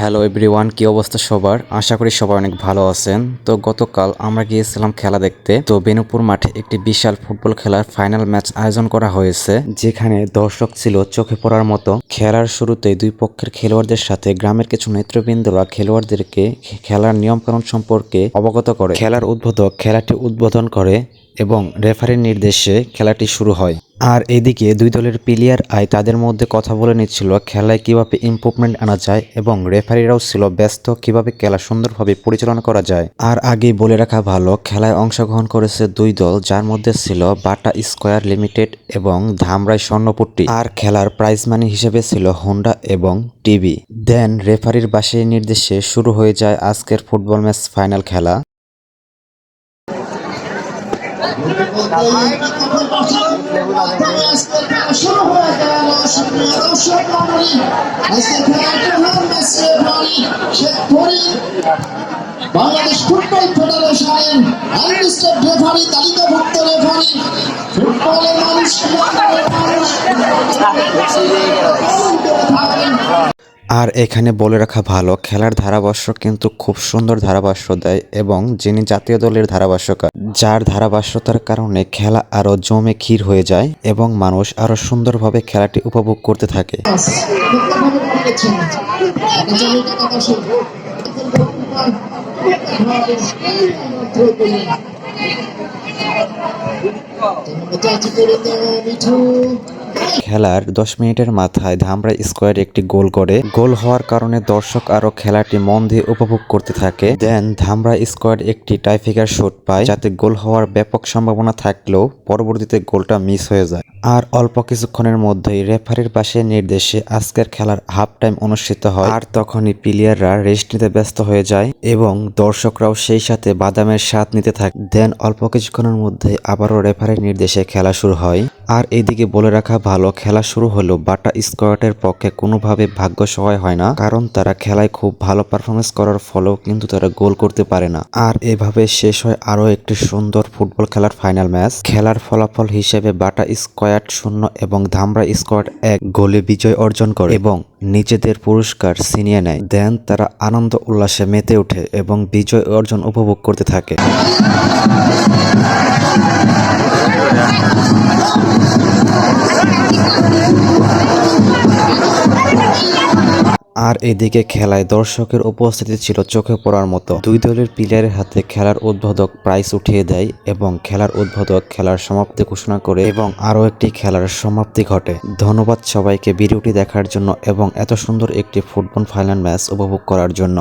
Hello everyone কি অবস্থা সবার? আশা করি সবাই অনেক ভালো আছেন। তো গতকাল আমরা গিয়েছিলাম খেলা দেখতে। তো বেনুপুর মাঠে একটি বিশাল ফুটবল খেলার ফাইনাল ম্যাচ আয়োজন করা হয়েছে, যেখানে দর্শক ছিল চোখে পড়ার মতো। খেলার শুরুতে দুই পক্ষের খেলোয়াড়দের সাথে গ্রামের কিছু নেতৃবৃন্দরা খেলোয়াড়দেরকে খেলার নিয়মকানুন সম্পর্কে অবগত করে। খেলার উদ্বোধক খেলাটি উদ্বোধন করে এবং রেফারির নির্দেশে খেলাটি শুরু হয়। আর এদিকে দুই দলের প্লেয়ার আই তাদের মধ্যে কথা বলে নিচ্ছিল, খেলায় কীভাবে ইমপ্রুভমেন্ট আনা যায় এবং রেফারিরাও ছিল ব্যস্ত, কীভাবে খেলা সুন্দরভাবে পরিচালনা করা যায়। আর আগেই বলে রাখা ভালো, খেলায় অংশগ্রহণ করেছে দুই দল, যার মধ্যে ছিল বাটা স্কোয়ার লিমিটেড এবং ধামরাই স্বর্ণপট্টি। আর খেলার প্রাইজ মানি হিসেবে ছিল হোন্ডা এবং টিভি দেন রেফারির বাসের নির্দেশে শুরু হয়ে যায় আজকের ফুটবল ম্যাচ ফাইনাল খেলা। শুরু হয়ে গেল সুপ্রিয় দর্শক মণ্ডলী আজকে খেলার প্রধান match referee Sheikh Farid Bangladesh football ফেডারেশনের আনলিস্টেড রেফারি তালিকাভুক্ত রেফারি ফুটবলের মানুষ। আর এখানে বলে রাখা ভালো, খেলার ধারাভাষ্য কিন্তু খুব সুন্দর ধারাভাষ্য দেয় এবং যিনি জাতীয় দলের ধারাভাষ্যকার, যার ধারাভাষ্যতার কারণে খেলা আরও জমে ক্ষীর হয়ে যায় এবং মানুষ আরও সুন্দরভাবে খেলাটি উপভোগ করতে থাকে। মিঠু খেলার দশ মিনিটের মাথায় ধামরা স্কোয়ার একটি গোল করে। গোল হওয়ার কারণে দর্শক আরও খেলাটি মন দিয়ে উপভোগ করতে থাকে। দেন ধামরা স্কোয়ার একটি টাইফিকার শট পায়, যাতে গোল হওয়ার ব্যাপক সম্ভাবনা থাকলেও পরবর্তীতে গোলটা মিস হয়ে যায়। আর অল্প কিছুক্ষণের মধ্যেই রেফারির পাশে নির্দেশে আজকের খেলার হাফ টাইম অনুষ্ঠিত হয়। আর তখনই প্লেয়াররা রেস্ট নিতে ব্যস্ত হয়ে যায় এবং দর্শকরাও সেই সাথে বাদামের স্বাদ নিতে থাকে। দেন অল্প কিছুক্ষণের মধ্যে আবারও রেফারির নির্দেশে খেলা শুরু হয়। আর এদিকে বলে রাখা ভালো খেলা শুরু হলেও বাটা স্কোয়াডের পক্ষে কোনোভাবে ভাগ্য সহায় হয় না, কারণ তারা খেলায় খুব ভালো পারফরমেন্স করার ফলেও কিন্তু তারা গোল করতে পারে না। আর এভাবে শেষ হয় আরও একটি সুন্দর ফুটবল খেলার ফাইনাল ম্যাচ খেলার ফলাফল হিসেবে বাটা স্কোয়াড শূন্য এবং ধামরা স্কোয়াড এক গোলে বিজয় অর্জন করে এবং নিজেদের পুরস্কার ছিনিয়ে নেয়। দেন তারা আনন্দ উল্লাসে মেতে ওঠে এবং বিজয় অর্জন উপভোগ করতে থাকে। আর এদিকে খেলায় দর্শকের উপস্থিতি ছিল চোখে পড়ার মতো। দুই দলের প্লেয়ারের হাতে খেলার উদ্বোধক প্রাইস উঠিয়ে দেয় এবং খেলার উদ্বোধক খেলার সমাপ্তি ঘোষণা করে এবং আরও একটি খেলার সমাপ্তি ঘটে। ধন্যবাদ সবাইকে ভিডিওটি দেখার জন্য এবং এত সুন্দর একটি ফুটবল ফাইনাল ম্যাচ উপভোগ করার জন্য।